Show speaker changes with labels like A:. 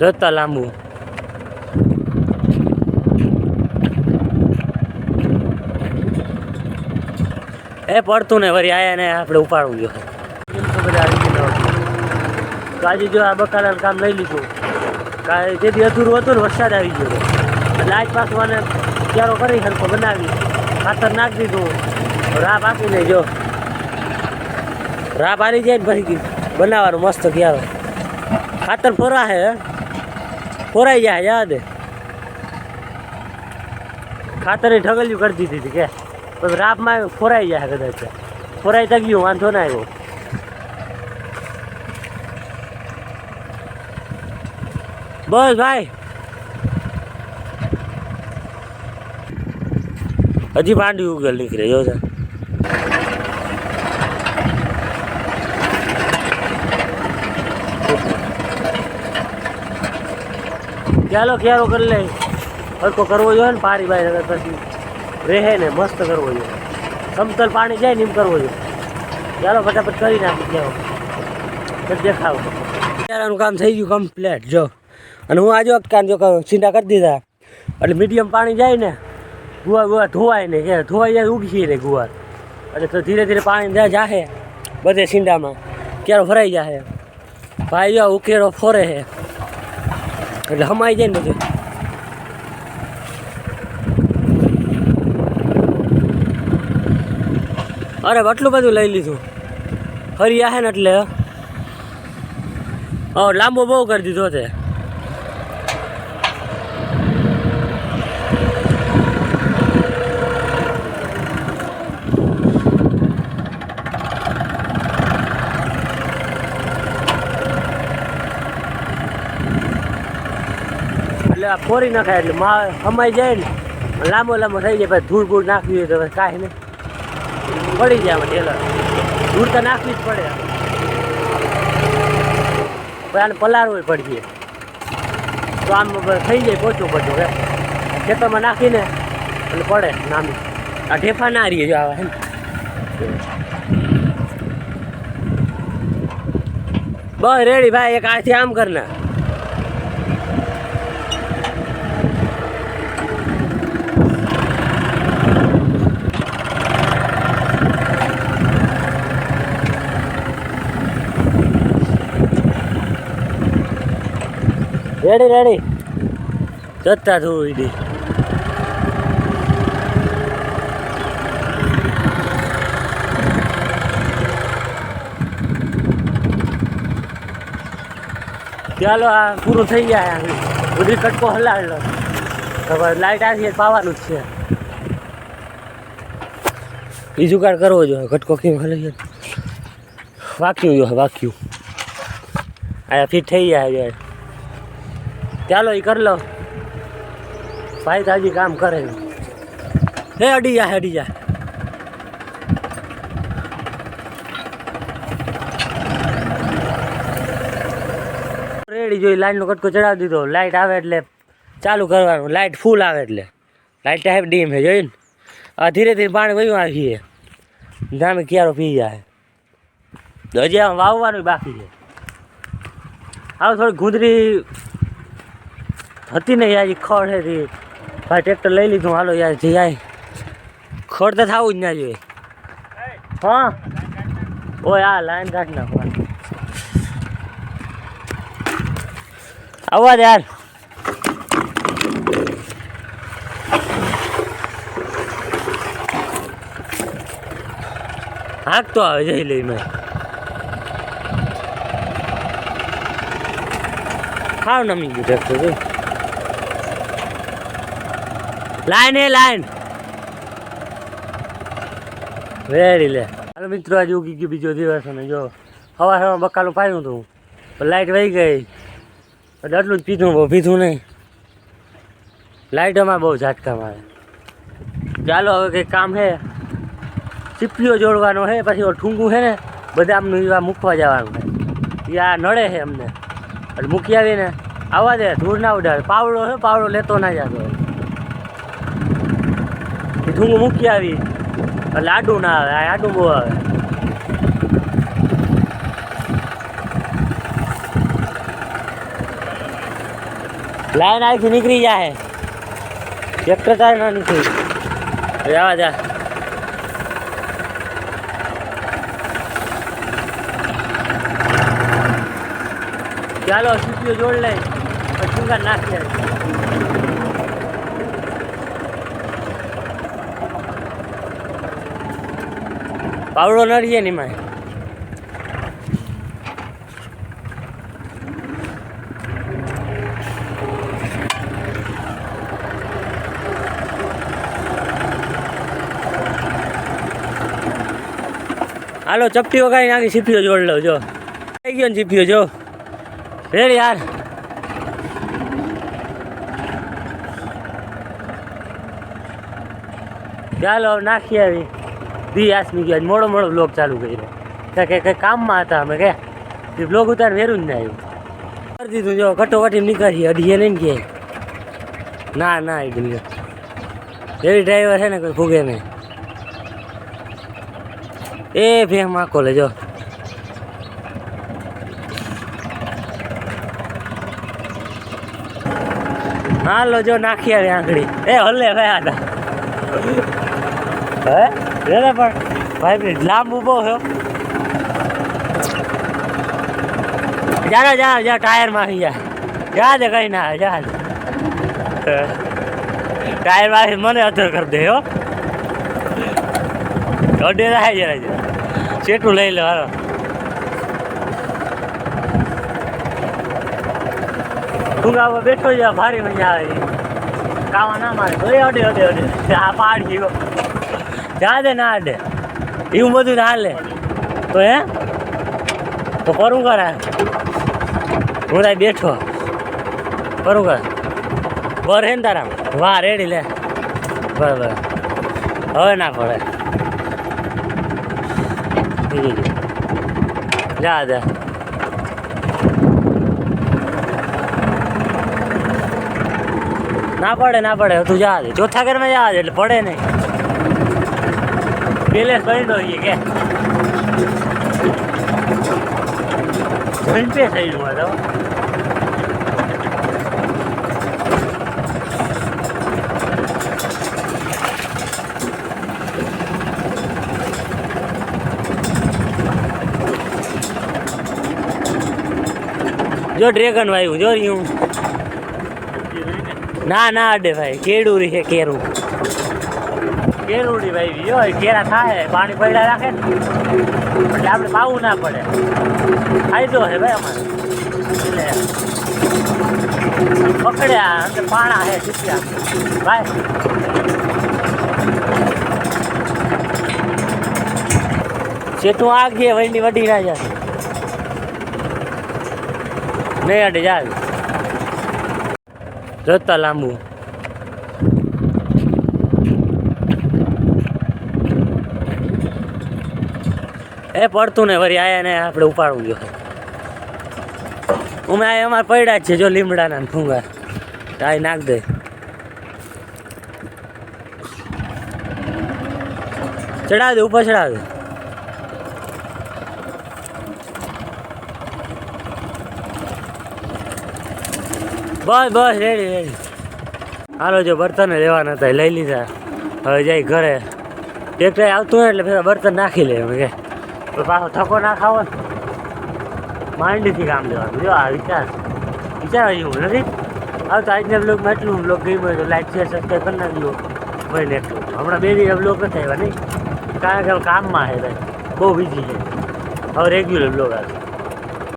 A: રસ્તા લાંબુ એ પડતું ને વળી આયા ને આપણે ઉપાડવું જોઈએ તો આવી આજે જો આ બકાલાનું કામ લઈ લીધું. કાંઈ જેથી અધૂરું હતું ને વરસાદ આવી ગયો. એટલે આજ પાછું મને ક્યારો કરી હરકો બનાવી. ખાતર નાખી દીધું. રાહ નહીં જો. રાહ પારી જાય ને ગયું બનાવવાનું મસ્ત ક્યારો. ખાતર ફોરા હે? હે? ફોરાઈ જાય, યાદ ખાતરે ઢગલિયું કરી દીધી હતી, કે. રાપમાં ફોરાઈ જાય કદાચ. ફોરાઈ તક ગયું, વાંધો ના આવ્યો. બસ ભાઈ. હજી ભાંડી ઉગલ નીકળે, જો છે ચાલો ખ્યારો કરી લે. હરકો કરવો જોઈએ ને, પારી બારી નગર પછી રહે ને, મસ્ત કરવો જોઈએ. સમતલ પાણી જાય ને એમ કરવો જોઈએ. ચાલો ફટાફટ કરી નાખી પછી દેખાવ. ક્યારાનું કામ થઈ ગયું કમ્પ્લેટ જો. અને હું આજે કામ જો ચિંતા કરી દીધા. એટલે મીડિયમ પાણી જાય ને, ગુવાર ગુવાર ધોવાય ને કે ધોવાઈ જાય ઉગી ને ગુવાર. એટલે તો ધીરે ધીરે પાણી ત્યાં જાહે, બધે છીંડામાં ક્યારો ભરાઈ જાહે. ભાઈ ઉકેરો ફોરે હે. એટલે હમાઈ જાય ને બધું. અરે, આટલું બધું લઈ લીધું. ફરી આહે ને એટલે. હા, લાંબો બહુ કરી દીધો છે એટલે આ ફોરી નખાય એટલે મા સમાઈ જાય ને, લાંબો લાંબો થઈ જાય, પછી ધૂળ ધૂળ નાખવી હોય તો કાંઈ નહીં. પડી જાય ટેલર ધૂળ તો નાખવી જ પડે. પણ આને પલાળવું પડશે. તો આમ થઈ જાય પોચું બધું હે ખેતરમાં નાખીને એટલે પડે નામી. આ ઢેફા ના રહીએ જો આવા, હે બસ રેડી ભાઈ, એક આથી આમ કરના રેડી રેડી જતા થોડું દે ચાલો, આ પૂરું થઈ જાય બધી કટકો હલાવેલો હવે લાઈટ આવી પાવાનું જ છે. બીજું જુગાડ કરવો જોઈએ, કટકો કેમ હલાવી વાક્યું જો વાક્યું. આ ફિટ થઈ જાય ચાલો એ કરી લો. ભાઈ તાજી કામ કરે હે અડી જા અડી જા. રેડી જોઈ લાઈનનો કટકો ચડાવી દીધો. લાઈટ આવે એટલે ચાલુ કરવાનું. લાઈટ ફૂલ આવે એટલે. લાઈટ ટાઈપ ડીમ છે જોઈને આ ધીરે ધીરે પાણી વયું આવીએ જામે ક્યારો પી જાય. હજી વાવવાનું બાકી છે. આવું થોડી ગુંદરી હતી ને યાર ખડ છે તી ભાઈ, ટ્રેક્ટર લઈ લીધું. હાલો યાર, જઈ આય. ખડ તો થવું જ ના જોઈએ. હા? ઓય, આ લાઈન કાઢ નાખો આવવા યાર. હાક તો આવે, જઈ લઈ મેં. ખાવ નમી ગયું ટ્રેક્ટર જો લાઈન એ લાઈન રેડી લે. હાલ મિત્રો, આજે ઉગી ગયો બીજો દિવસ અને જો હવા હવા બકાલું પાયું હતું. પણ લાઇટ વહી ગઈ. એટલે આટલું જ પીધું બહુ પીધું નહીં. લાઈટોમાં બહુ ઝાટકા મારે. ચાલો, હવે કંઈક કામ છે સીપીઓ જોડવાનો છે પછી ઠુંગું છે ને બદામનું એવા મૂકવા જવાનું એ આ નડે છે અમને. એટલે મૂકી આવીને આવવા દે, ધૂળ ના ઉડાડે પાવડો છે પાવડો લેતો ના જતો એ ઠૂંગું મૂકી આવી. એટલે આડું ના આવે, આ આડું બહુ આવે. લાઈન અહીંથી નીકળી જાય ટ્રેક્ટર તારે ના નીકળી. જવા જા. ચાલો સીપીઓ જોડ લે પછી ચુંગા નાખીએ પાવડો નડીએ ને એમાં હાલો, ચપટી વગાડી નાખી સીપીઓ જોડ લો જો. થઈ ગયો ને સીપીઓ, જો. રેડી યાર ચાલો, હવે નાખી આવી. દી આસમી ગયા મોડો મોડો બ્લોગ ચાલુ કર્યો. કે કે કંઈ કામમાં હતા અમે કે, એ બ્લોગ ઉતાર વેરું જ ના આવ્યું. કરી દીધું, જો કટોકટી નીકળી અઢીએ નહીં ને ક્યાંય. ના ના, એ નહીં એવી ડ્રાઈવર છે ને કોઈ ફૂગે નહીં. એ ભે માકો લેજો હાલો, જો નાખી આવી આંગળી. એ હલ્લે ગયા હતા હે? પણ ભાઈ લાંબ બહુ છે. જા જાડો જા ટાયરમાં આવી જા જા દે કઈ ના જા. ટાયરમાં મને અધર કરી દે, હો. અડે રાહે જરા જરા ચેટું લઈ લે, હાલો. ડુંગામાં બેઠો જ્યાં ભારી મજા આવે. કાવા ના મારે. અડે અડે અડે. આ પાડ ગયો જા દે ના દે એવું બધું ના હાલે. તો હે? તો કરું કરે. હું તાય બેઠો. કરું કર. બર હે ને તારા. વાહ, રેડી લે. બરાબર. હવે ના પડે. જા દે ના પડે ના પડે. તું જા ચોથા ઘરમાં જા એટલે પડે નહીં. પેલે કરી દો છે કે ઘંટે થઈ ગયું તો જો ડ્રેગન વાયુ જો હું ના ના અડે ભાઈ કેડું છે કેરું. કેરુડી ભાઈ જો ઘેરા થાય, પાણી પડ્યા રાખે ને. એટલે આપણે પાવું ના પડે. ફાયદો છે ભાઈ અમારે. એટલે પકડ્યા, અંદર પાણા છે ચૂક્યા ભાઈ. તું આગ ગયે વહીની વડી ના જાય નહીં અડે જાય જોતા લાંબુ. એ પડતું ને વળી આયા ને આપણે ઉપાડવું જોઈએ અમે આ અમારે પડ્યા જ છે, જો લીમડાના ફૂંગા. તાઈ નાખ દે. ચડાવ દે, ઉપર ચડાવ દે. બસ બસ રેડી રેડી હાલો, જો બર્તન લેવાના હતા લઈ લીધા. હવે જાય ઘરે. ટ્રેક્ટર આવતું એટલે પેલા બર્તન નાખી લે કે. તો પાછો થકો ના ખાવો માંડીથી કામ લેવાનું. જો, આ વિચાર. વિચાર જેવું નથી. હવે તો આજના બ્લોગમાં એટલું બ્લોગ ગઈ હોય તો લાઈક શેર સબસ્ક્રાઈબ કરી નાખજો. હોય ને એટલું. હમણાં બે દિવસ બ્લોગ નથી આવ્યા, નહીં? કારણ કે કામમાં છે ભાઈ બહુ બીજી છે. હવે રેગ્યુલર બ્લોગ આવે.